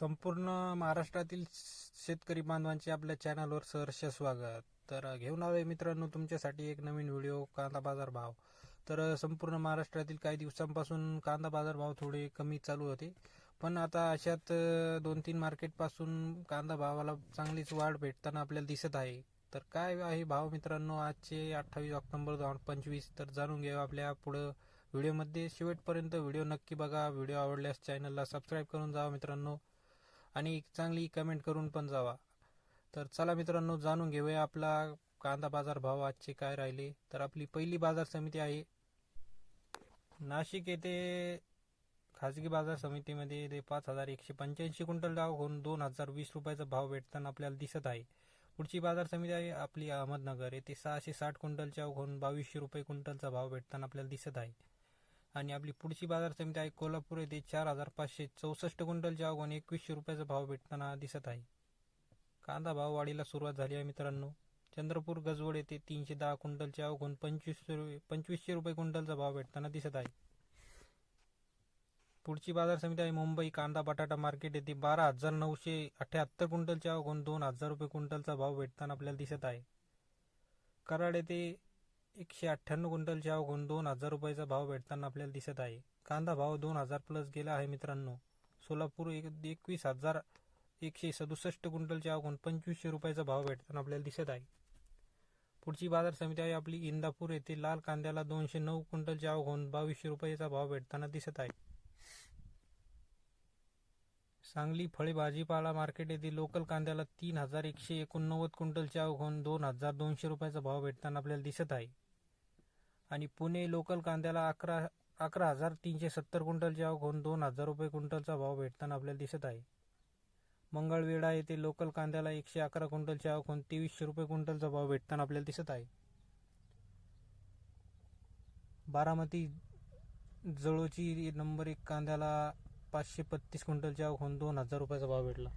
संपूर्ण महाराष्ट्रातील शेतकरी बांधवांचे आपल्या चॅनलवर सहर्ष स्वागत. तर घेऊन आलोय मित्रांनो तुमच्यासाठी एक नवीन व्हिडिओ कांदा बाजार भाव. तर संपूर्ण महाराष्ट्रातील काही दिवसांपासून कांदा बाजार भाव थोडे कमी चालू होते. पण आता अशात दोन तीन मार्केटपासून कांदा भावाला चांगलीच वाढ भेटताना आपल्याला दिसत आहे. तर काय आहे भाव मित्रांनो? आजचे अठ्ठावीस ऑक्टोबर दोन पंचवीस. तर जाणून घेऊ आपल्या पुढं व्हिडिओमध्ये शेवटपर्यंत व्हिडिओ नक्की बघा. व्हिडिओ आवडल्यास चॅनलला सबस्क्राईब करून जावा मित्रांनो. आणि एक चांगली कमेंट करून पण जावा. तर चला मित्रांनो जाणून घेऊया आपला कांदा बाजार भाव आजचे काय राहिले. तर आपली पहिली बाजार समिती आहे नाशिक येथे खाजगी बाजार समितीमध्ये ते पाच हजार एकशे पंच्याऐंशी क्विंटल डाव होऊन दोन हजार वीस रुपयाचा भाव भेटताना आपल्याला दिसत आहे. पुढची बाजार समिती आहे आपली अहमदनगर. येथे सहाशे साठ क्विंटलच्या होऊन बावीसशे रुपये क्विंटलचा भाव भेटताना आपल्याला दिसत आहे. आणि आपली पुढची बाजार समिती आहे कोल्हापूर. येथे चार हजार पाचशे चौसष्ट क्विंटलच्या अवघून एकवीसशे रुपयाचा भाव भेटताना दिसत आहे. कांदा भाव वाढीला सुरुवात झाली आहे मित्रांनो. चंद्रपूर गजवड येथे तीनशे दहा क्विंटलच्या अवघून पंचवीसशे रुपये पंचवीसशे रुपये क्विंटलचा भाव भेटताना दिसत आहे. पुढची बाजार समिती आहे मुंबई. कांदा बटाटा मार्केट येथे बारा हजार नऊशे अठ्याहत्तर क्विंटलच्या अवघून दोन हजार रुपये क्विंटलचा भाव भेटताना आपल्याला दिसत आहे. कराड येथे एकशे अठ्ठ्याण्णव क्विंटलच्या अवघून दोन हजार रुपयाचा भाव भेटताना आपल्याला दिसत आहे. कांदा भाव दोन हजार प्लस गेला आहे मित्रांनो. सोलापूर एक एकवीस हजार एकशे सदुसष्ट क्विंटलच्या अवघून पंचवीसशे रुपयाचा भाव भेटताना आपल्याला दिसत आहे. पुढची बाजार समिती आहे आपली इंदापूर येथे लाल कांद्याला दोनशे नऊ क्विंटलच्या अवघून बावीसशे रुपयाचा भाव भेटताना दिसत आहे. सांगली फळे भाजीपाला मार्केट येथे लोकल कांद्याला तीन हजार एकशे एकोणनव्वद क्विंटलच्या होऊन दोन हजार दोनशे रुपयाचा भाव भेटताना आपल्याला दिसत आहे. आणि पुणे लोकल कांद्याला अकरा अकरा हजार तीनशे सत्तर क्विंटलच्या होऊन दोन हजार रुपये क्विंटलचा भाव भेटताना आपल्याला दिसत आहे. मंगळवेढा येथे लोकल कांद्याला एकशे अकरा क्विंटलच्या होऊन तेवीसशे रुपये क्विंटलचा भाव भेटताना आपल्याला दिसत आहे. बारामती जळोची नंबर एक कांद्याला पाचशे पत्तीस क्विंटलच्या अवघून दोन हजार रुपयाचा भाव भेटला.